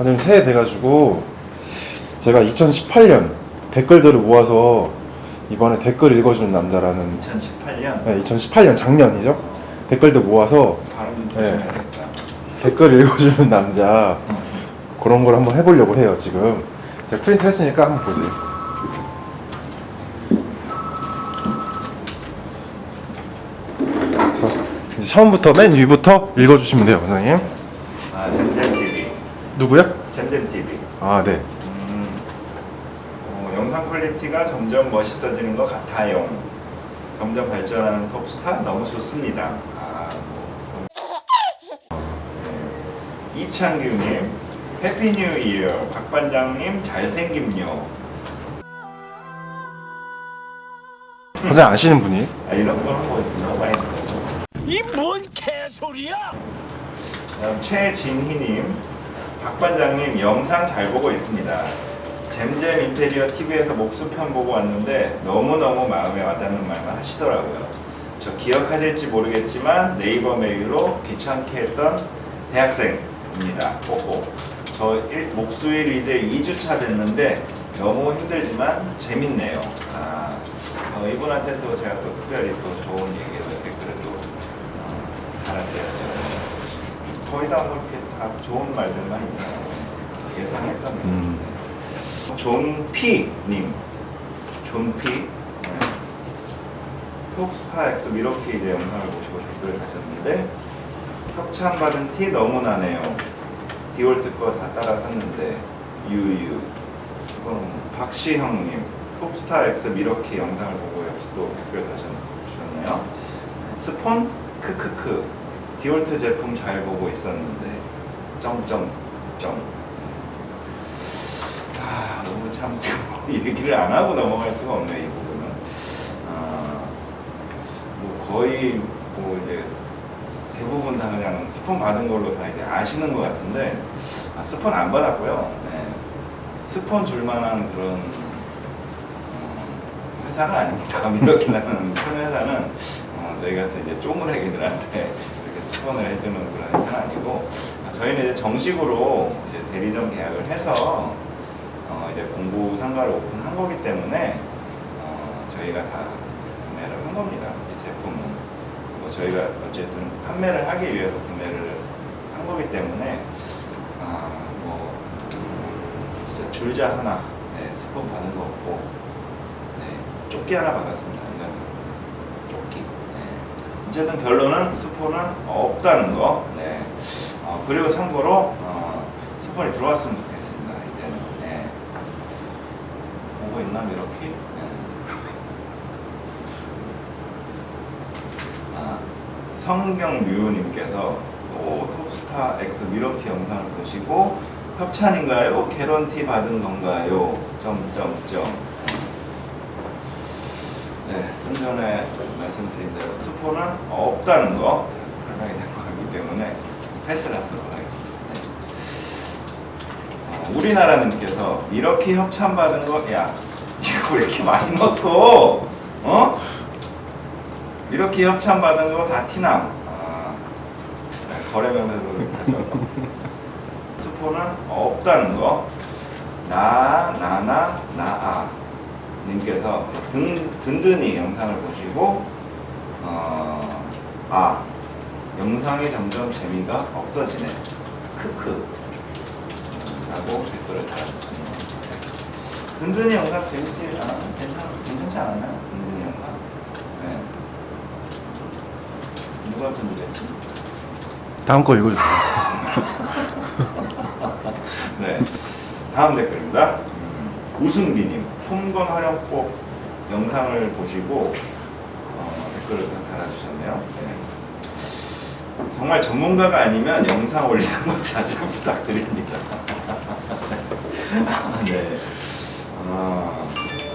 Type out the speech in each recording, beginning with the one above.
과장님 새해 돼가지고 제가 2018년 댓글들을 모아서 이번에 댓글 읽어주는 남자라는 2018년 네, 2018년 작년이죠 댓글들 모아서 발음 네. 조심해야겠다. 댓글 읽어주는 남자 그런 걸 한번 해보려고 해요 지금 제가 프린트 했으니까 한번 보세요 그래서 이제 처음부터 맨 위부터 읽어주시면 돼요 TV, 누구요? 잼잼 TV. 아 네 음, 어, 영상 퀄리티가 점점 멋있어지는 것 같아요. 점점 발전하는 톱스타 너무 좋습니다. 아, 뭐, 네. 이창규님, 해피 뉴 이어. 박 반장님 잘생김요. 원장님 아시는 분이 아, 이런 걸 뭐, 너무 많이 들어서. 이뭔 개소리야! 다음 최진희님, 박 반장님 영상 잘 보고 있습니다. 잼잼 인테리어 TV에서 목수편 보고 왔는데 너무너무 마음에 와닿는 말만 하시더라고요. 저 기억하실지 모르겠지만 네이버 메일로 귀찮게 했던 대학생입니다. 호호. 저 일, 목수일 이제 2주차 됐는데 너무 힘들지만 재밌네요. 아, 어, 이분한테 또 제가 또 특별히 또 좋은 얘기를 댓글을 또 어, 달아드려야죠. 거의 다 뭐 이렇게 다 좋은 말들만. 예상했던. 음. 존피님, 존피. 네. 톱스타 X 이렇게 이제 영상을 보시고 댓글을 다셨는데 협찬받은 티 너무 나네요. 디올트 거 다 따라 샀는데 유유. 그럼 박시형님, 톱스타 X 이렇게 영상을 보고 역시 또 댓글 다셨네요. 스폰 크크크 디올트 제품 잘 보고 있었는데 점점점. 아 너무 참 얘기를 안 하고 넘어갈 수가 없네 이 부분은. 아, 뭐 거의 뭐 이제 대부분 다 그냥 스폰 받은 걸로 다 이제 아시는 것 같은데 아, 스폰 안 받았고요. 네. 스폰 줄만한 그런 어, 회사가 아닙니다. 미러키라는 큰 회사는 어, 저희 같은 이제 쪼무레기들한테 이렇게 스폰을 해주는 그런 회사는 아니고 아, 저희는 이제 정식으로 이제 대리점 계약을 해서 어, 이제 공부 상가를 오픈한 거기 때문에 어, 저희가 다 구매를 한 겁니다. 이 제품은 뭐 저희가 어쨌든 판매를 하기 위해서 구매를 한 거기 때문에 아, 뭐 진짜 줄자 하나 네, 스폰 받은 거 없고 네, 조끼 하나 받았습니다. 어쨌든 결론은 스폰은 없다는 거. 네. 어, 그리고 참고로 어, 스폰이 들어왔으면 좋겠습니다. 이제는. 네. 오고 있나 이렇게? 네. 아, 성경류님께서 오 톱스타 X 미러키 영상을 보시고 협찬인가요? 개런티 받은 건가요? 점점점. 네, 좀 전에 말씀드린 대로 스포는 없다는 거 설명이 된 거기 때문에 패스를 하도록 하겠습니다. 네. 어, 우리나라님께서 이렇게 협찬받은 거, 야, 이거 왜 이렇게 많이 넣었어? 어? 이렇게 협찬받은 거 다 티남. 아, 네, 거래명세서 스포는 없다는 거. 나, 나나, 나아. 님께서 든, 든든히 영상을 보시고, 어, 아, 영상이 점점 재미가 없어지네. 크크. 라고 댓글을 달아주셨네요. 든든히 영상 재밌지 않아? 괜찮, 괜찮지 않았나요? 든든히 영상? 네. 누가 든든했지? 다음 거 읽어주세요 네. 다음 댓글입니다. 음, 우승기님, 폼건 활용법 영상을 보시고 어, 댓글을 다 달아주셨네요. 네. 정말 전문가가 아니면 영상 올리는 거 자주 부탁드립니다. 네. 아,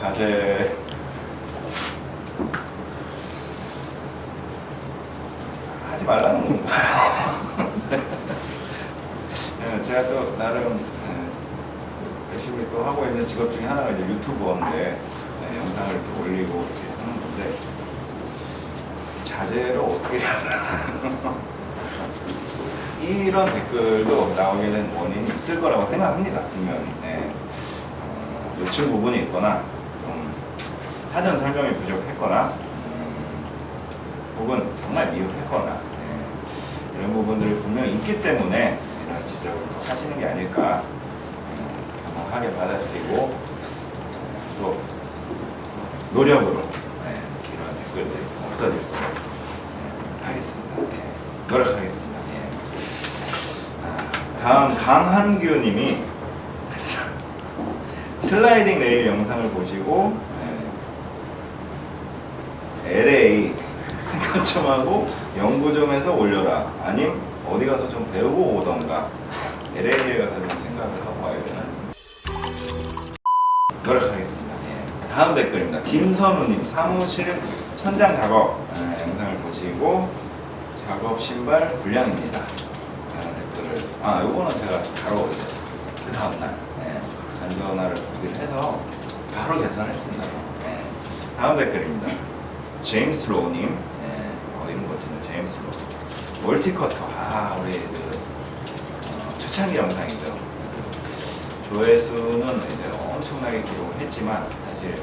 다들 하지 말라는 건가요? 네, 제가 또 나름 네, 열심히 또 하고 있는 직업 중에 하나가 이제 유튜버인데 네, 영상을 이렇게 올리고 이렇게 하는 건데 자제를 어떻게 해야 되나 이런 댓글도 나오게 된 원인이 있을 거라고 생각합니다. 분명히. 네. 어, 놓친 부분이 있거나 좀 사전 설명이 부족했거나 음, 혹은 정말 미흡했거나 네. 이런 부분들이 분명히 있기 때문에 이런 지적을 또 하시는 게 아닐까 음, 겸허하게 받아들이고 또 노력으로 네, 이런 댓글들이 좀 없어지도록 네, 하겠습니다. 네, 노력하겠습니다. 예. 아, 다음 강한규님이 슬라이딩 레일 영상을 보시고 네, LA 생각 좀 하고 연구 좀 해서 올려라. 아님 어디 가서 좀 배우고 오던가 LA에 가서 좀 생각을 하고 와야 되나 노력하겠습니다. 예. 다음 댓글입니다. 김선우님 사무실 천장 작업 예, 영상을 보시고 작업 신발 불량입니다. 라는 댓글을 아 요거는 제가 바로 이제 그 다음날 예, 안전화를 구비를 해서 바로 개선했습니다. 예. 다음 댓글입니다. 제임스 로우님 예, 어, 이름 멋지네 제임스 로우 멀티커터 아 우리 그 어, 초창기 영상이죠. 조회수는 이제 엄청나게 기록을 했지만 사실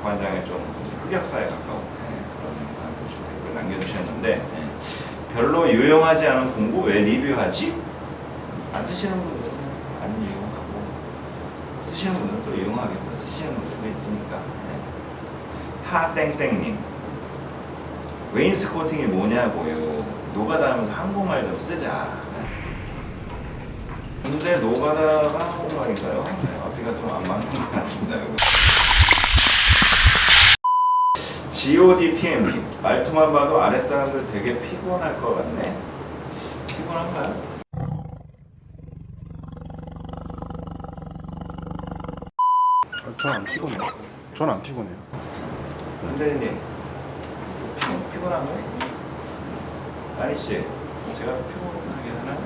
박 관장의 좀 흑역사에 가까운 예, 그런 영상을 좀 댓글 남겨주셨는데 예, 별로 유용하지 않은 공부 왜 리뷰하지? 안 쓰시는 분들은 안 이용하고 쓰시는 분들은 또 이용하게 또 쓰시는 분들도 있으니까 예. 하땡땡님 웨인스코팅이 뭐냐고요 노가다 하면서 한국말 좀 쓰자 근데 노가다가 한국말인가요? 네, 앞뒤가 좀 안 맞는 것 같습니다. 이거. GODPM님 말투만 봐도 아랫사람들 되게 피곤할 것 같네. 피곤한가요? 전안 피곤해요. 전안 피곤해요. 흔들리님 피곤, 피곤한가요? 아니 씨, 제가 피곤하게 하나요?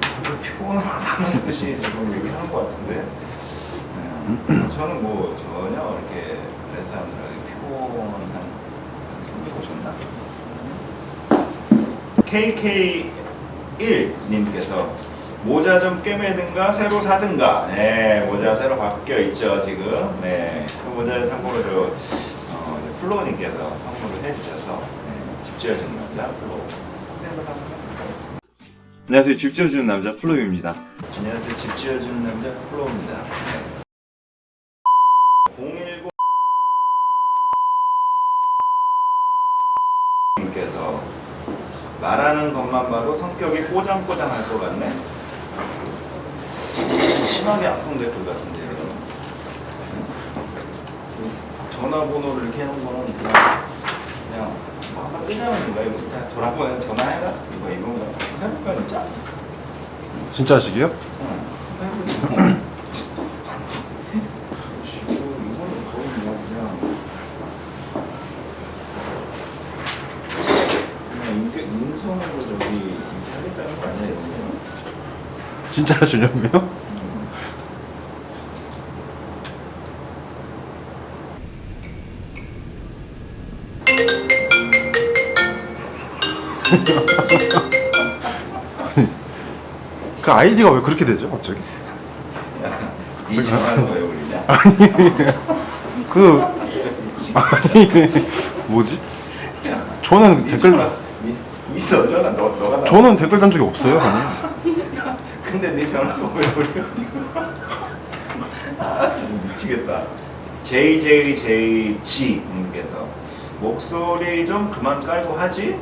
다들 피곤하다는 듯이 지금 얘기하는 것 같은데 네, 저는 뭐 전혀 이렇게 내 사람들에게 피곤한 소리 보셨나? KK1님께서 모자 좀 꿰매든가 새로 사든가 네 모자 새로 바뀌어 있죠 지금 네그 모자를 참고로 저 어, 이제 플로우님께서 선물을 해주셔서 네, 집 지어주는 남자 플로우. 안녕하세요. 집 지어주는 남자 플로입니다. 안녕하세요. 집 지어주는 남자 플로우입니다. 네. 010 님께서 봐도 성격이 꼬장꼬장할 것 같네. 심하게 악성 댓글 같은데요. 전화번호를 이렇게 해놓은 거는 그냥 그냥 뭐 뜨자는 거야. 이거 그냥 전화번호에 전화해라. 이거 이건가? 해볼까 진짜? 진짜시게요? 이거는 거의 뭐 그냥 인격 인성으로 저기 하겠다는 거 이거는? 진짜 하시려고요? 그 아이디가 왜 그렇게 되죠, 갑자기? 이 전화는 왜 울리냐? 그 아니 뭐지? 저는 이 댓글 있어 전화 너 너가 나. 저는 댓글 단 적이 없어요, 아니. 근데 네 전화가 왜 울려 지금? 아, 미치겠다. JJJG 님께서 목소리 좀 그만 깔고 하지?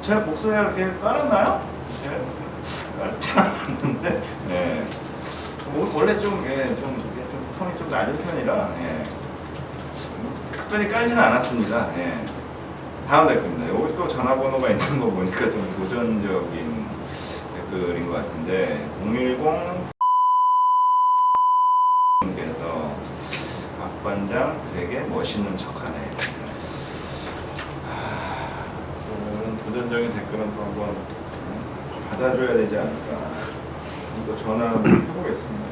제 목소리가 그렇게 깔았나요? 목소리 깔지 않았는데, 네. 뭐, 원래 좀, 예, 좀, 이게 좀 톤이 좀 낮은 편이라, 예. 특별히 깔지는 않았습니다. 예. 다음 댓글입니다. 여기 또 전화번호가 있는 거 보니까 좀 도전적인 댓글인 것 같은데 010 님께서 박 관장 되게 멋있는 척하네. 하, 또 이런 도전적인 댓글은 또 한번 음, 받아줘야 되지 않을까. 또 전화 한번 해보겠습니다.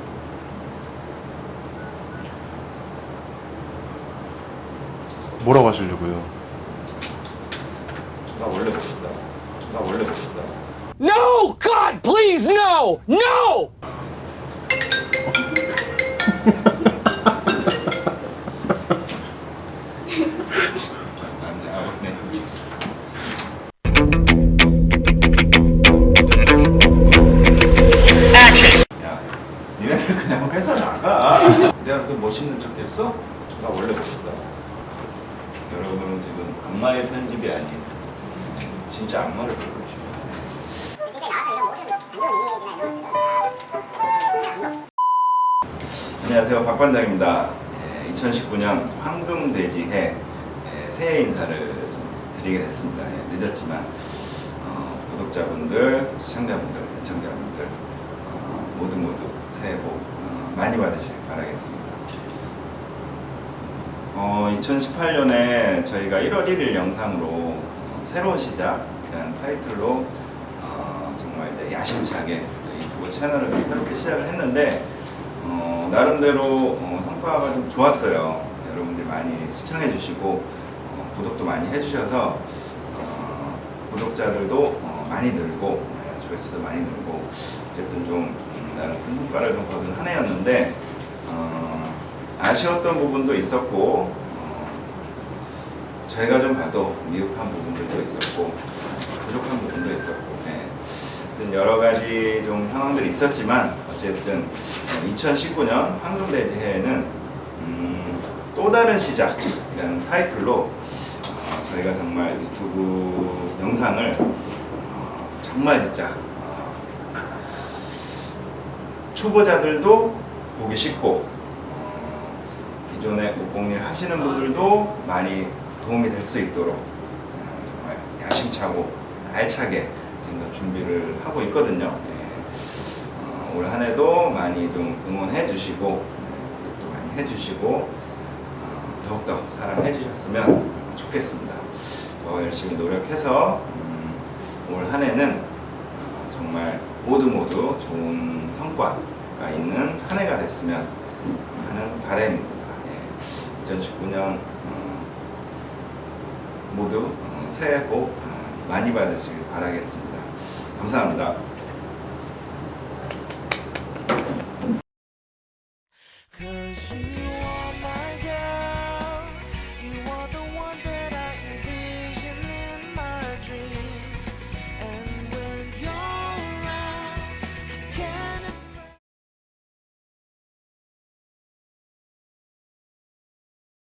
뭐라고 하시려고요? 나 원래 멋있다. 나 원래 멋있다. No! God, please, no! No! 편집이 아닌 진짜 악마를 보고 계십니다. 지금까지 나왔던 이런 모든 안 좋은 이미지나 이런 것들은 다 안녕하세요 박 반장입니다. 2019년 황금돼지해 예, 새해 인사를 좀 드리게 됐습니다. 예, 늦었지만 어, 구독자분들, 시청자분들, 애청자분들 어, 모두 모두 새해 복 어, 많이 받으시길 바라겠습니다. 어, 2018년에 저희가 1월 1일 영상으로 어, 새로운 시작이라는 타이틀로 어, 정말 야심차게 유튜브 채널을 새롭게 시작을 했는데 어, 나름대로 어, 성과가 좀 좋았어요. 여러분들 많이 시청해 주시고 어, 구독도 많이 해주셔서 어, 구독자들도 어, 많이 늘고 네, 조회수도 많이 늘고 어쨌든 좀 음, 나름 큰 성과를 좀 거둔 한 해였는데 어, 아쉬웠던 부분도 있었고 어, 저희가 좀 봐도 미흡한 부분들도 있었고 부족한 부분도 있었고 네. 여러 가지 좀 상황들이 있었지만 어쨌든 2019년 황금돼지 해에는 음, 또 다른 시작이라는 타이틀로 어, 저희가 정말 유튜브 영상을 어, 정말 진짜 어, 초보자들도 보기 쉽고 어, 기존에 목공일 하시는 분들도 많이 도움이 될 수 있도록 어, 정말 야심차고 알차게 지금 준비를 하고 있거든요. 네. 어, 올 한해도 많이 좀 응원해 주시고 네, 구독도 많이 해주시고 어, 더욱더 사랑해 주셨으면 좋겠습니다. 더 열심히 노력해서 음, 올 한해는 어, 정말 모두 모두 좋은 성과가 있는 한 해가 됐으면 하는 바람입니다. 예. 2019년 어, 모두 어, 새해 복 어, 많이 받으시길 바라겠습니다. 감사합니다.